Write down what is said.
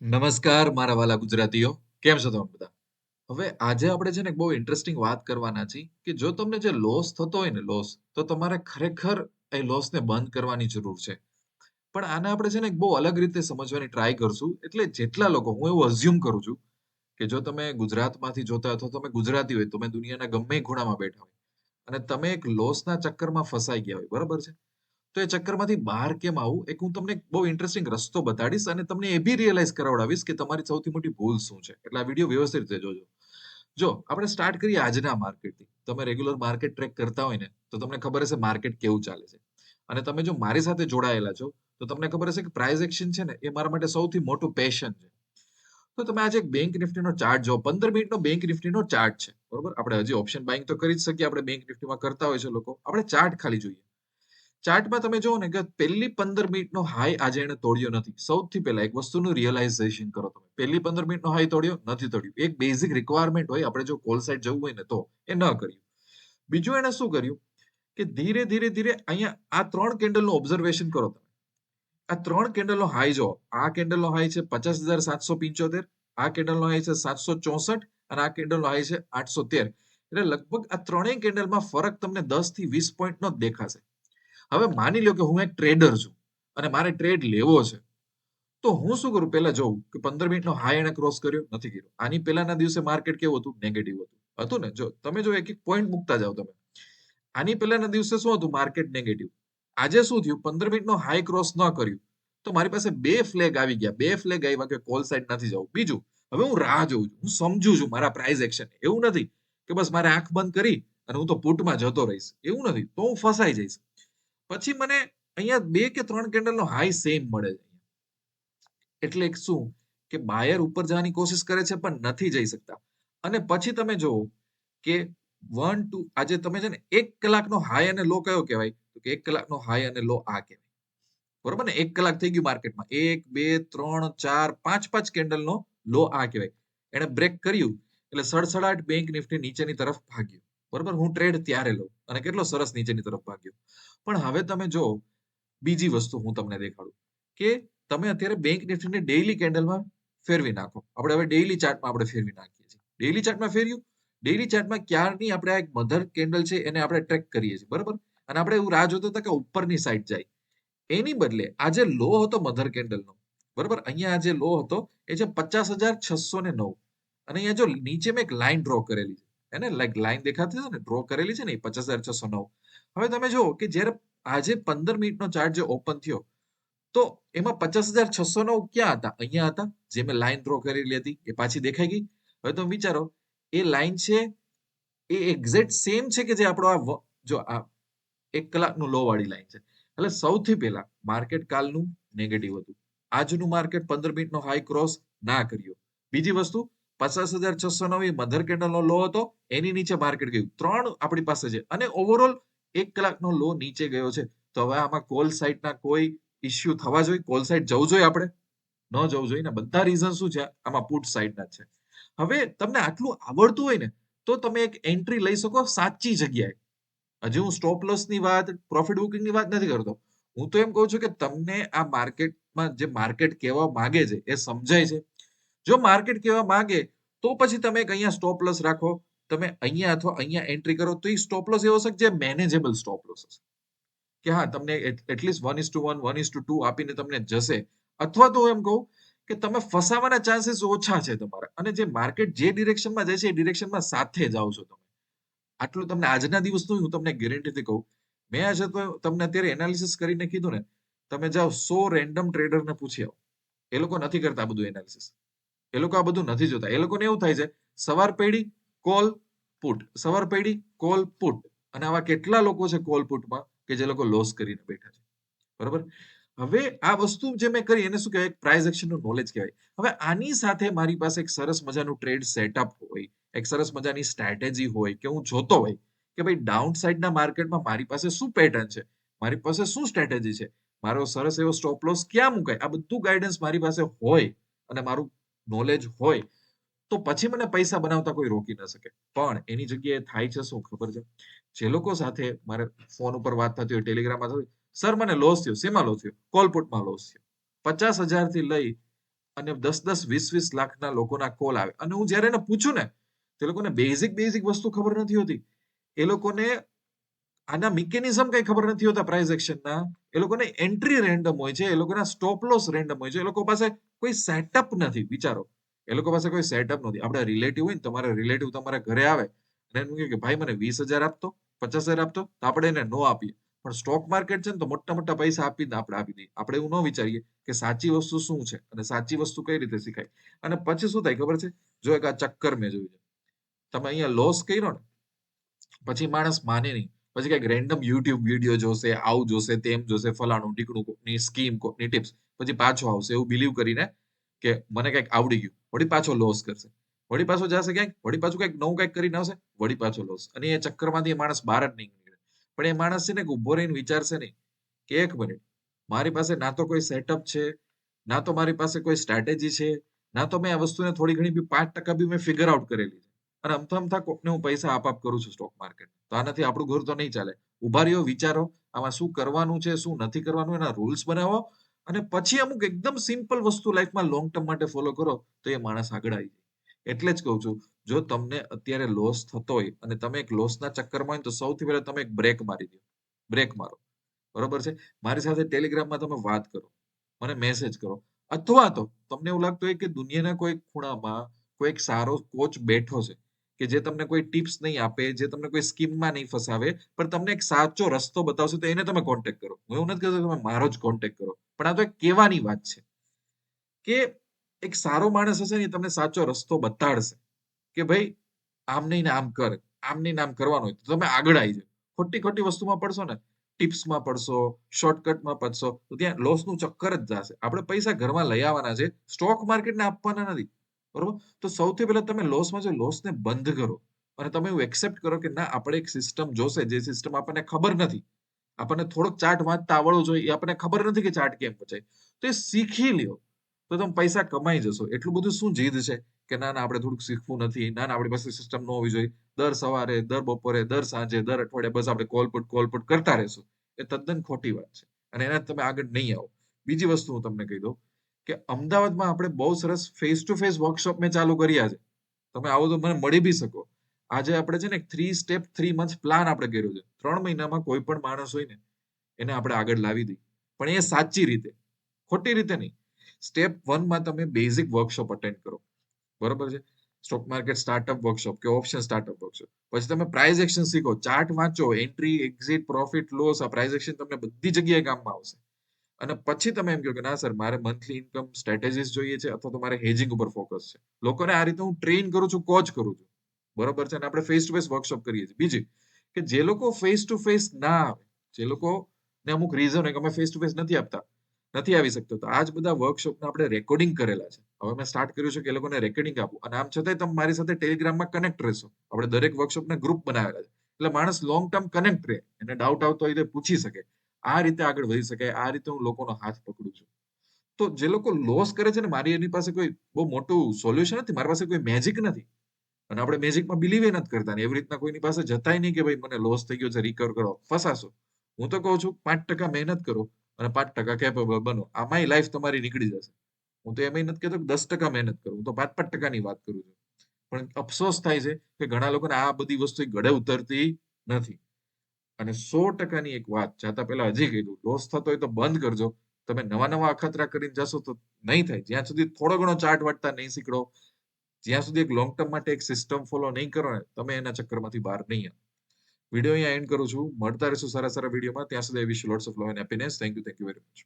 નમસ્કાર, મારા વાલા ગુજરાતીઓ. કેમ છો તમે બધા? હવે આજે આપણે છે ને બહુ ઇન્ટરેસ્ટિંગ વાત કરવાના છીએ કે જો તમને જે લોસ થતો હોય ને લોસ તો તમારે ખરેખર એ લોસને બંધ કરવાની જરૂર છે. પણ આને આપણે છે ને બહુ અલગ રીતે સમજવાની ટ્રાય કરશું. એટલે જેટલા લોકો, હું એવું અઝ્યુમ કરું છું કે જો તમે ગુજરાતમાંથી જોતા અથવા તમે ગુજરાતી હોય તમે દુનિયાના ગમે ખૂણામાં બેઠા હોય અને તમે એક લોસના ચક્કરમાં ફસાઈ ગયા હોય, બરાબર છે? તો એ ચક્કરમાંથી બહાર કેમ આવું? એક હું તમને બહુ ઇન્ટરેસ્ટિંગ રસ્તો બતાડીશ અને તમને એ બી રિયલાઇઝ કરાવડાવીશ કે તમારી સૌથી મોટી ભૂલ શું છે. એટલે આ વીડિયો વ્યવસ્થિત રીતે જોજો. જો, આપણે સ્ટાર્ટ કરીએ આજના માર્કેટથી તમે રેગ્યુલર માર્કેટ ટ્રેક કરતા હોય ને, તો તમને ખબર હશે માર્કેટ કેવું ચાલે છે. અને તમે જો મારી સાથે જોડાયેલા છો, તો તમને ખબર હશે કે પ્રાઇઝ એક્શન છે ને, એ મારા માટે સૌથી મોટું પેશન છે. તો તમે આજે એક બેંક નિફ્ટીનો ચાર્ટ જો, પંદર મિનિટનો બેંક નિફ્ટીનો ચાર્ટ છે. બરોબર? આપણે હજી ઓપ્શન બાઇંગ તો કરી જ શકીએ, આપણે બેંક નિફ્ટીમાં કરતા હોય છે લોકો. આપણે ચાર્ટ ખાલી જોઈએ. ચાર્ટમાં તમે જુઓ ને કે પહેલી પંદર મિનિટનો હાઈ આજે એને તોડ્યો નથી. સૌથી પહેલા એક વસ્તુનું રિયલાઇઝેશન કરો તમે. પહેલી પંદર મિનિટનો હાઈ તોડ્યો, નથી તોડ્યું. એક બેઝિક રિક્વાયરમેન્ટ હોય, આપણે જો કોલ સાઇડ જવું હોય ને તો, એ ન કર્યું. બીજું એને શું કર્યું? કે ધીરે ધીરે ધીરે અહીંયા આ ત્રણ કેન્ડલનું ઓબ્ઝર્વેશન કરો તમે. આ ત્રણ કેન્ડલનો હાઈ જો આ કેન્ડલનો હાઈ છે પચાસ હજાર સાતસો પંચોતેર, આ કેન્ડલનો હાઈ છે સાતસો ચોસઠ અને આ કેન્ડલનો હાઈ છે આઠસો તેર. એટલે લગભગ આ ત્રણેય કેન્ડલમાં ફરક તમને દસથી વીસ પોઈન્ટનો જ દેખાશે. હવે માની લો કે હું એક ટ્રેડર છું અને મારે ટ્રેડ લેવો છે, તો હું શું કરું? પહેલા જોઉં કે પંદર મિનિટનો હાઈ એને ક્રોસ કર્યો, નથી કર્યો. આની પહેલાના દિવસે માર્કેટ કેવું હતું? નેગેટિવ હતું. હતું ને? જો, તમે જો એક એક પોઈન્ટ મૂકતા જાઓ તમે. આની પહેલાના દિવસે શું હતું? માર્કેટ નેગેટિવ આજે શું થયું? પંદર મિનિટનો હાઈ ક્રોસ ન કર્યું. તો મારી પાસે બે ફ્લેગ આવી ગયા. બે ફ્લેગ આવ્યા કે કોલ સાઈડ નથી જવું. બીજું, હવે હું રાહ જોઉં છું. હું સમજુ છું મારા પ્રાઇઝ એક્શન એવું નથી કે બસ મારે આંખ બંધ કરી અને હું તો પુટમાં જતો રહીશ. એવું નથી. તો હું ફસાઈ જઈશ. પછી મને અહીંયા બે કે ત્રણ કેન્ડલનો હાઈ સેમ મળે છે. એટલે શું? કે બાયર ઉપર જવાની કોશિશ કરે છે, પણ નથી જઈ શકતા. અને પછી તમે જુઓ કે વન ટુ આજે તમે છે ને એક કલાકનો હાઈ અને લો કયો કહેવાય? તો કે એક કલાકનો હાઈ અને લો આ કહેવાય. બરોબર ને? એક કલાક થઈ ગયું માર્કેટમાં. એક, બે, ત્રણ, ચાર, પાંચ પાંચ કેન્ડલનો લો આ કહેવાય. એને બ્રેક કર્યું. એટલે સડસડાટ બેંક નિફ્ટી નીચેની તરફ ભાગ્યું. બરોબર? હું ટ્રેડ ત્યારે લઉં અને કેટલો સરસ નીચેની તરફ ભાગ્યો. પણ હવે તમે જો બીજી વસ્તુ હું તમને દેખાડું કે તમે અત્યારે બેંક નિફ્ટીને ડેઈલી કેન્ડલમાં ફેરવી નાખો. આપણે હવે ડેઈલી ચાર્ટમાં આપણે ફેરવી નાખીએ છીએ. ડેઈલી ચાર્ટમાં ફેર્યું? ડેઈલી ચાર્ટમાં ક્યારની આપણે આ એક મધર કેન્ડલ છે એને આપણે ટ્રેક કરીએ છીએ. બરાબર? અને આપણે એવું રાહ જોતા હતા કે ઉપરની સાઈડ જાય. એની બદલે આ જે લો હતો મધર કેન્ડલનો બરાબર? અહીંયા આ જે લો હતો, એ છે પચાસ હજાર છસો ને નવ. અને અહીંયા જો નીચે મેં એક લાઈન ડ્રો કરેલી છે. એને લાઈક લાઈન દેખાતી છે ને ડ્રો કરેલી છે ને પચાસ હજાર છસો નવ. હવે તમે જુઓ કે જ્યારે આજે પંદર મિનિટનો ચાર્ટ જે ઓપન થયો, તો એમાં પચાસ હજાર છસો નવ ક્યાં હતા? અહીંયા હતા, જે મેં લાઈન ડ્રો કરેલી હતી, એ પાછી દેખાઈ ગઈ. હવે તમે વિચારો, એ લાઈન છે, એ એક્ઝેક્ટ સેમ છે કે જે આપણો આ જો આ એક કલાકનું લો વાળી લાઈન છે. એટલે સૌથી પહેલા માર્કેટ કાલનું નેગેટિવ હતું. આજનું માર્કેટ પંદર મિનિટનો હાઈ ક્રોસ ના કર્યો. બીજી વસ્તુ પચાસ હજાર છસો નવ મધર કેન્ડલનો લો હતો, એની નીચે માર્કેટ ગયું. ત્રણ આપણી પાસે છે. અને ઓવરઓલ એક કલાકનો લો નીચે ગયો છે. તો હવે આમાં કોલ સાઇડના કોઈ ઇસ્યુ થવા જોઈએ? કોલ સાઇટ જવું જોઈએ આપણે? ન જવું જોઈએ ને? બધા રીઝન શું છે? આમાં પુટ સાઇડના છે. હવે તમને આટલું આવડતું હોય ને, તો તમે એક એન્ટ્રી લઈ શકો સાચી જગ્યાએ. હજી હું સ્ટોપ લોસની વાત પ્રોફિટ બુકિંગની વાત નથી કરતો. હું તો એમ કહું છું કે તમને આ માર્કેટમાં જે માર્કેટ કહેવા માંગે છે, એ સમજાય છે. જો માર્કેટ કહેવા માંગે, તો પછી તમે અહીંયા સ્ટોપ લોસ રાખો. તમે અહીંયા અથવા અહીંયા એન્ટ્રી કરો, તો એ સ્ટોપ લોસ એવો હશે જે મેનેજેબલ સ્ટોપ લોસ હશે. કે હા, તમને at least one is two one one is two two આપીને તમને જશે. અથવા તો એમ કહું કે તમે ફસાવાના ચાન્સીસ ઓછા છે તમારા. અને જે માર્કેટ જે ડિરેક્શનમાં જાય છે, એ ડિરેક્શનમાં સાથે જાઓ છો તમે. આટલું તમને આજના દિવસનું હું તમને ગેરંટીથી કહું. મેં આજે તો તમને અત્યારે એનાલિસિસ કરીને કીધું ને, તમે જાઓ સો રેન્ડમ ટ્રેડરને પૂછી આવો. એ લોકો નથી કરતા બધું એનાલિસિસ એ લોકો આ બધું નથી જોતા. એ લોકોને એવું થાય છે, સવાર પેઢી, કોલ પુટ. સવાર પેઢી, કોલ પુટ. અને આવા કેટલા લોકો છે કોલ પુટમાં કે જે લોકો લોસ કરીને બેઠા છે. બરોબર? હવે આ વસ્તુ જે મેં કરી એને શું કહેવાય? પ્રાઇઝ એક્શનનું નોલેજ કહેવાય. હવે આની સાથે મારી પાસે એક સરસ મજાનું ટ્રેડ સેટઅપ હોય, એક સરસ મજાની સ્ટ્રેટેજી હોય કે હું જોતો હોય કે ભાઈ ડાઉન સાઈડના માર્કેટમાં મારી પાસે શું પેટર્ન છે? મારી પાસે શું સ્ટ્રેટેજી છે? મારો સરસ એવો સ્ટોપ લોસ ક્યાં મુકાય? આ બધું ગાઈડન્સ મારી પાસે હોય અને મારું નોલેજ હોય, તો પછી મને પૈસા બનાવતા કોઈ રોકી ન શકે. પણ એની જગ્યાએ થાય છે શું ખબર છે? જે લોકો સાથે મારે ફોન ઉપર વાત થતી હોય ટેલિગ્રામમાં થતી સર મને લોસ થયો. શેમાં લોસ થયો? કોલપુટમાં લોસ થયો. પચાસ હજારથી લઈ અને દસ દસ, વીસ વીસ લાખના લોકોના કોલ આવે. અને હું જ્યારે એને પૂછું ને, તે લોકોને બેઝિક બેઝિક વસ્તુ ખબર નથી હોતી. એ લોકોને આના મિકેનિઝમ કઈ ખબર નથી હોતા પ્રાઇઝ એક્શનના એ લોકોને એન્ટ્રી રેન્ડમ હોય છે, એ લોકોના સ્ટોપ લોસ રેન્ડમ હોય છે, એ લોકો પાસે કોઈ સેટઅપ નથી, વિચારો. એ લોકો પાસે કોઈ સેટઅપ નથી. આપણે રિલેટિવ હોય ને, તમારે રિલેટિવ તમારા ઘરે આવે અને એનું કે, ભાઈ, મને વીસ હજાર આપતો, પચાસ હજાર આપતો, તો આપણે એને નો આપીએ. પણ સ્ટોક માર્કેટ છે ને, તો મોટા મોટા પૈસા આપીને આપણે આપી દઈએ. આપણે એવું ન વિચારીએ કે સાચી વસ્તુ શું છે અને સાચી વસ્તુ કઈ રીતે શીખાય. અને પછી શું થાય ખબર છે? જો એક આ ચક્કર મેં જોયું છે. તમે અહીંયા લોસ કર્યો ને, પછી માણસ માને નહીં. પછી કંઈક રેન્ડમ યુટ્યુબ વીડિયો જોશે, આવું જોશે, તેમ જોશે, ફલાણું, ટીકણું કોકની સ્કીમ કોકની ટિપ્સ પછી પાછો આવશે, એવું બિલીવ કરીને કે મને કંઈક આવડી ગયું. વળી પાછો લોસ કરશે. વળી પાછો જશે ક્યાંક? વળી પાછું કંઈક નવું કંઈક કરીને આવશે વળી પાછો લોસ અને એ ચક્કરમાંથી એ માણસ બહાર જ નહીં નીકળે. પણ એ માણસ છે ને ઊભો રહીને વિચારશે નહીં કે એક મિનિટ મારી પાસે ના તો કોઈ સેટઅપ છે, ના તો મારી પાસે કોઈ સ્ટ્રેટેજી છે, ના તો મેં આ વસ્તુને થોડી ઘણી બી પાંચ ટકા બી મેં ફિગર આઉટ કરેલી છે. અને અમથા અમથા કોકને હું પૈસા આપ આપ કરું છું સ્ટોક માર્કેટ તો આનાથી આપણું ઘર તો નહીં ચાલે. ઊભા રહ્યો, વિચારો, આમાં શું કરવાનું છે, શું નથી કરવાનું, એના રૂલ્સ બનાવો અને પછી અમુક એકદમ સિમ્પલ વસ્તુ લાઈફમાં લોંગ ટર્મ માટે ફોલો કરો, તો એ માણસ આગળ આવી જાય. એટલે જ કહું છું, જો તમને અત્યારે લોસ થતો હોય અને તમે એક લોસના ચક્કરમાં હોય તો સૌથી પહેલા તમે એક બ્રેક મારી દો. બ્રેક મારો. બરોબર છે? મારી સાથે ટેલિગ્રામમાં તમે વાત કરો. મને મેસેજ કરો. અથવા તો તમને એવું લાગતું હોય કે દુનિયાના કોઈ ખૂણામાં કોઈક સારો કોચ બેઠો છે. કે જે તમને કોઈ ટિપ્સ નહીં આપે, જે તમને કોઈ સ્કીમમાં નહીં ફસાવે, પણ તમને એક સાચો રસ્તો બતાવશે, તો એને તમે કોન્ટેક્ટ કરો. હું એવું નથી કહેતો તમે મારો જ કોન્ટેક્ટ કરો, પણ આ તો એક કહેવાની વાત છે કે એક સારો માણસ હશે ને તમને સાચો રસ્તો બતાડશે કે ભાઈ આમ નહીં ને આમ કર, આમ નહીં ને આમ કરવાનું હોય તો તમે આગળ આવી જાઓ. ખોટી ખોટી વસ્તુમાં પડશો ને, ટિપ્સમાં પડશો શોર્ટકટમાં પડશો, તો ત્યાં લોસનું ચક્કર જ જશે. આપણે પૈસા ઘરમાં લઈ આવવાના છે સ્ટોક માર્કેટને આપવાના નથી. બરોબર? તો સૌથી પહેલા તમે લોસમાં જો લોસને બંધ કરો અને તમે એવું એક્સેપ્ટ કરો કે ના, આપણે એક સિસ્ટમ જોશે, જે સિસ્ટમ આપણને ખબર નથી. આપણને થોડોક ચાર્ટ વાંચતા આવડવો જોઈએ, એ આપણને ખબર નથી કે ચાર્ટ કેમ પચાય તો એ શીખી લ્યો. તો તમે પૈસા કમાઈ જશો. એટલું બધું શું જીદ છે કે ના ના, આપણે થોડુંક શીખવું નથી. ના ના, આપણી પાસે સિસ્ટમ ન હોવી જોઈએ. દર સવારે, દર બપોરે, દર સાંજે, દર અઠવાડિયે બસ આપણે કોલપુટ કોલપુટ કરતા રહેશું. એ તદ્દન ખોટી વાત છે. અને એના તમે આગળ નહીં આવો. બીજી વસ્તુ હું તમને કહી દઉં. કે અમદાવાદમાં આપણે બહુ સરસ ફેસ ટુ ફેસ વર્કશોપ મેં ચાલુ કર્યા છે. તમે આવો તો મને મળી બી શકો. આજે આપણે છે ને three step three month plan આપણે કર્યો છે. ત્રણ મહિનામાં કોઈ પણ માણસ હોય ને, એને આપણે આગળ લાવી દઈએ. પણ એ સાચી રીતે, ખોટી રીતે નહીં. સ્ટેપ વનમાં તમે બેઝિક વર્કશોપ અટેન્ડ કરો. બરોબર છે? સ્ટોક માર્કેટ સ્ટાર્ટઅપ વર્કશોપ કે ઓપ્શન સ્ટાર્ટઅપ વર્કશોપ પછી તમે પ્રાઇઝ એક્શન શીખો. ચાર્ટ વાંચો. એન્ટ્રી એક્ઝિટ પ્રોફિટ લોસ આ પ્રાઇઝ એક્શન તમને બધી જગ્યાએ કામમાં આવશે. અને પછી તમે એમ કહો કે, ના, સર, મારે મંથલી ઇન્કમ સ્ટ્રેટેજીસ જોઈએ છે અથવા તો મારે હેજિંગ ઉપર ફોકસ છે. લોકોને આ રીતે હું ટ્રેન કરું છું કોચ કરું છું. બરોબર છે? અને આપણે ફેસ ટુ ફેસ વર્કશોપ કરીએ છીએ. બીજી કે, જે લોકો ફેસ ટુ ફેસ ના આવે, જે લોકો ને અમુક રીઝન હોય કે અમે ફેસ ટુ ફેસ નથી આપતા, નથી આવી શકતો, તો આ જ બધા વર્કશોપને આપણે રેકોર્ડિંગ કરેલા છે. હવે મેં સ્ટાર્ટ કર્યું છે કે એ લોકોને રેકોર્ડિંગ આપું. અને આમ છતાંય તમે મારી સાથે ટેલિગ્રામમાં કનેક્ટ રહેશો. આપણે દરેક વર્કશોપને ગ્રુપ બનાવેલા છે. એટલે માણસ લોંગ ટર્મ કનેક્ટ રહે. એને ડાઉટ આવતો હોય તો પૂછી શકે. આ રીતે આગળ વધી શકાય, આ રીતે હું લોકોનો હાથ પકડું છું. તો જે લોકો લોસ કરે છે ને, મારી એની પાસે કોઈ બહુ મોટું સોલ્યુશન નથી, મારી પાસે કોઈ મેજિક નથી. અને આપણે મેજિકમાં બિલીવ નથી કરતા એવી રીતના કોઈની પાસે જતાય નહીં કે ભાઈ મને લોસ થઈ ગયો છે રિકવર કરો, ફસાશો. હું તો કહું છું, પાંચ ટકા મહેનત કરો અને પાંચ ટકા કેપેબલ બનો. આમાંય લાઈફ તમારી નીકળી જશે. હું તો એમાં નથી કહેતો દસ ટકા મહેનત કરું, હું તો પાંચ પાંચ ટકાની વાત કરું છું. પણ અફસોસ થાય છે કે ઘણા લોકોને આ બધી વસ્તુ ગળે ઉતરતી નથી. અને સો ટકાની એક વાત જાતા પહેલા હજી કીધું લોસ થતો હોય તો બંધ કરજો. તમે નવા નવા અખતરા કરીને જશો તો નહીં થાય. જ્યાં સુધી થોડો ઘણો ચાર્ટ વાટતા નહીં શીખડો, જ્યાં સુધી એક લોંગ ટર્મ માટે એક સિસ્ટમ ફોલો નહીં કરો ને, તમે એના ચક્કરમાંથી બહાર નહીં આવો. વીડિયો અહીંયા એન્ડ કરું છું. મળતા રહીશું સારા સારા વિડીયોમાં. ત્યાં સુધી wish lots of love and happiness thank you thank you very much